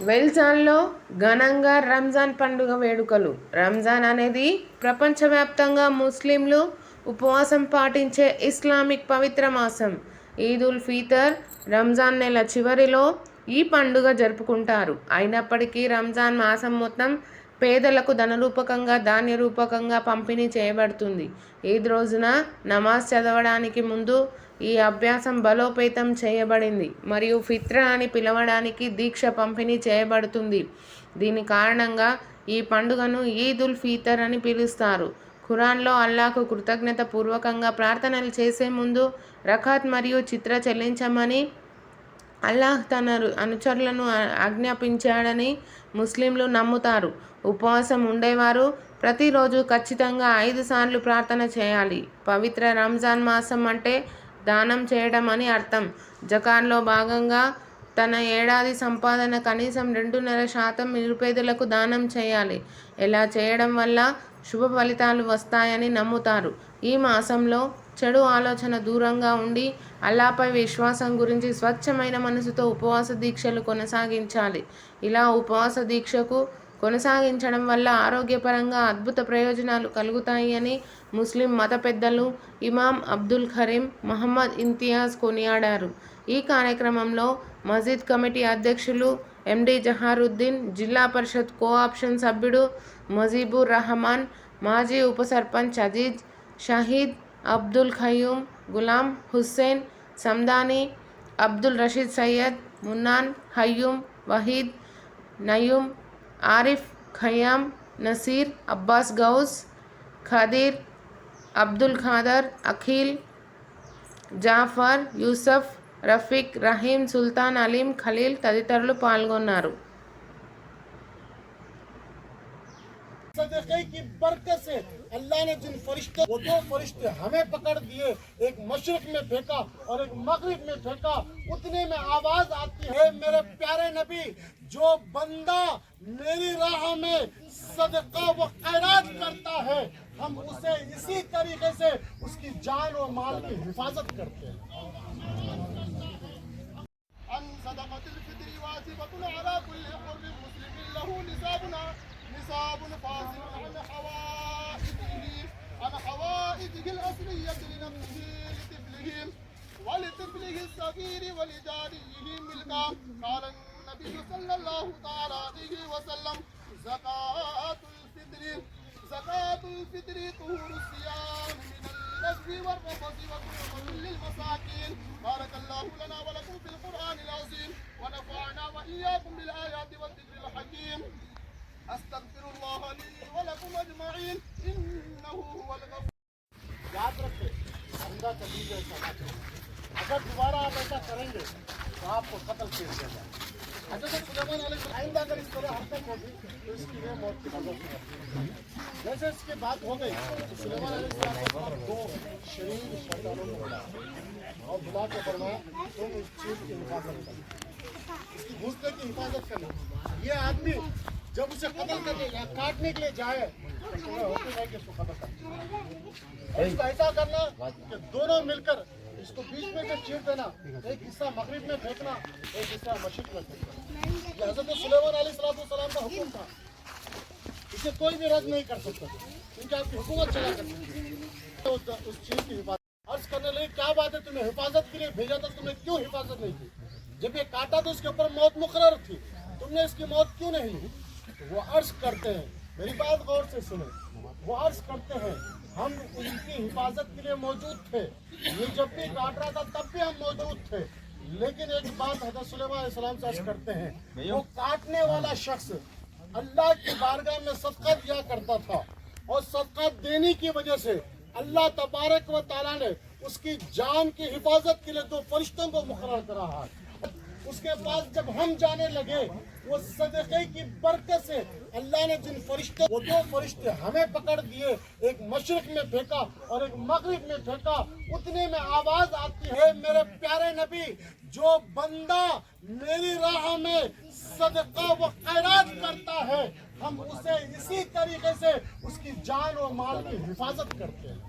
వెల్జాన్లో ఘనంగా రంజాన్ పండుగ వేడుకలు. రంజాన్ అనేది ప్రపంచవ్యాప్తంగా ముస్లింలు ఉపవాసం పాటించే ఇస్లామిక్ పవిత్ర మాసం. ఈద్ ఉల్ ఫితర్ రంజాన్ నెల చివరిలో ఈ పండుగ జరుపుకుంటారు. అయినప్పటికీ రంజాన్ మాసం మొత్తం పేదలకు ధనరూపకంగా ధాన్య రూపకంగా పంపిణీ చేయబడుతుంది. ఈద్ రోజున నమాజ్ చదవడానికి ముందు ఈ అభ్యాసం బలోపేతం చేయబడింది మరియు ఫిత్ర అని పిలవడానికి దీక్ష పంపిణీ చేయబడుతుంది. దీని కారణంగా ఈ పండుగను ఈద్ ఉల్ ఫితర్ అని పిలుస్తారు. ఖురాన్లో అల్లాకు కృతజ్ఞత పూర్వకంగా ప్రార్థనలు చేసే ముందు రఖాత్ మరియు చిత్ర చెల్లించమని అల్లాహ్ తన అనుచరులను ఆజ్ఞాపించాడని ముస్లింలు నమ్ముతారు. ఉపవాసం ఉండేవారు. ప్రతిరోజు ఖచ్చితంగా ఐదు సార్లు ప్రార్థన చేయాలి. పవిత్ర రంజాన్ మాసం అంటే దానం చేయడం అని అర్థం. జకాన్లో భాగంగా తన ఏడాది సంపాదన కనీసం రెండున్నర శాతం నిరుపేదలకు దానం చేయాలి. ఇలా చేయడం వల్ల శుభ ఫలితాలు వస్తాయని నమ్ముతారు. ఈ మాసంలో చెడు ఆలోచన దూరంగా ఉండి అల్లాపై విశ్వాసం గురించి స్వచ్ఛమైన మనసుతో ఉపవాస దీక్షలు కొనసాగించాలి. ఇలా ఉపవాస దీక్షకు కొనసాగించడం వల్ల ఆరోగ్యపరంగా అద్భుత ప్రయోజనాలు కలుగుతాయి అని ముస్లిం మత పెద్దలు ఇమాం అబ్దుల్ ఖరీం మహమ్మద్ ఇంతియాజ్ కొనియాడారు. ఈ కార్యక్రమంలో మసీద్ కమిటీ అధ్యక్షులు ఎండి జహారుద్దీన్ జిల్లా పరిషత్ కోఆప్షన్ సభ్యుడు మజీబుర్ రహమాన్ మాజీ ఉప సర్పంచ్ అజీజ్ షహీద్ అబ్దుల్ ఖయూమ్ గులాం హుస్సేన్ సందాని అబ్దుల్ రషీద్ సయ్యద్ మున్నాన్ హయ్యూమ్ వహీద్ నయూమ్ ఆరిఫ్ ఖయామ్ నసీర్ అబ్బాస్ గౌస్ ఖదీర్ అబ్దుల్ ఖాదర్ అఖిల్ జాఫర్ యూసఫ్ రఫీక్ రహీం సుల్తాన్ అలీం ఖలీల్ తదితరులు పాల్గొన్నారు. صدقے کی برکت سے اللہ نے جن فرشتے وہ دو فرشتے ہمیں پکڑ دیے، ایک مشرق میں پھینکا اور ایک مغرب میں پھینکا۔ اتنے میں آواز آتی ہے، میرے پیارے نبی، جو بندہ میری راہ میں صدقہ و خیرات کرتا ہے، ہم اسے اسی طریقے سے اس کی جان و مال کی حفاظت کرتے ہیں۔ نصاب فاصل عن حوائجه عن حوائجه الأصلية لنفسه لطفله ولطفله الصغير ولجاريه ملكا. قال النبي صلى الله تعالى عليه وسلم زكاة الفطر زكاة الفطر طهور الصيام من اللغو والرفث وتحفة للمساكين. بارك الله لنا ولكم في القرآن العظيم ونفعنا وإياكم بالآيات اگر دوبارہ آپ ایسا کریں گے تو آپ کو قتل کیا دیا جائے جیسے اس کی بات ہو گئی، سلیمان علیہ السلام کو دو شریف شیطانوں کو بلا اور بلا کے فرمایا تم اس چیز کی حفاظت کرنا اس کی گھسنے کی حفاظت کرنا یہ آدمی جب اسے قتل کرنے یا کاٹنے کے لیے جائے تو ہوتی ہے کہ اس کو قتل کرنا اس کو ایسا کرنا کہ دونوں مل کر اس کو بیچ میں سے چیر دینا، ایک حصہ مغرب میں پھینکنا، ایک حصہ مشرق میں پھینکنا۔ یہ حضرت سلیمان علیہ السلام السلام کا حکم تھا۔ اسے کوئی بھی رد نہیں کر سکتا، کیونکہ آپ کی حکومت چلا کرتی اس چیز کی حفاظت، عرض کرنے لگے، کیا بات ہے، تمہیں حفاظت کے لیے بھیجا تھا تم نے کیوں حفاظت نہیں کی؟ جب یہ کاٹا تو اس کے اوپر موت مقرر تھی، تم نے اس کی موت کیوں نہیں وہ عرض کرتے ہیں، میری بات غور سے سنیں، وہ عرض کرتے ہیں، ہم ان کی حفاظت کے لیے موجود تھے۔ یہ جب بھی کاٹ رہا تھا تب بھی ہم موجود تھے۔ لیکن ایک بات حضرت علیہ السلام سے کرتے ہیں وہ کاٹنے والا شخص اللہ کی بارگاہ میں صدقہ دیا کرتا تھا اور صدقہ دینے کی وجہ سے اللہ تبارک و تعالیٰ نے اس کی جان کی حفاظت کے لیے دو فرشتوں کو مقرر کرا ہے اس کے پاس جب ہم جانے لگے، وہ صدقے کی برکت سے اللہ نے جن فرشتے، وہ دو فرشتے ہمیں پکڑ دیے، ایک مشرق میں پھینکا اور ایک مغرب میں پھینکا۔ اتنے میں آواز آتی ہے، میرے پیارے نبی، جو بندہ میری راہ میں صدقہ و خیرات کرتا ہے، ہم اسے اسی طریقے سے اس کی جان و مال کی حفاظت کرتے ہیں۔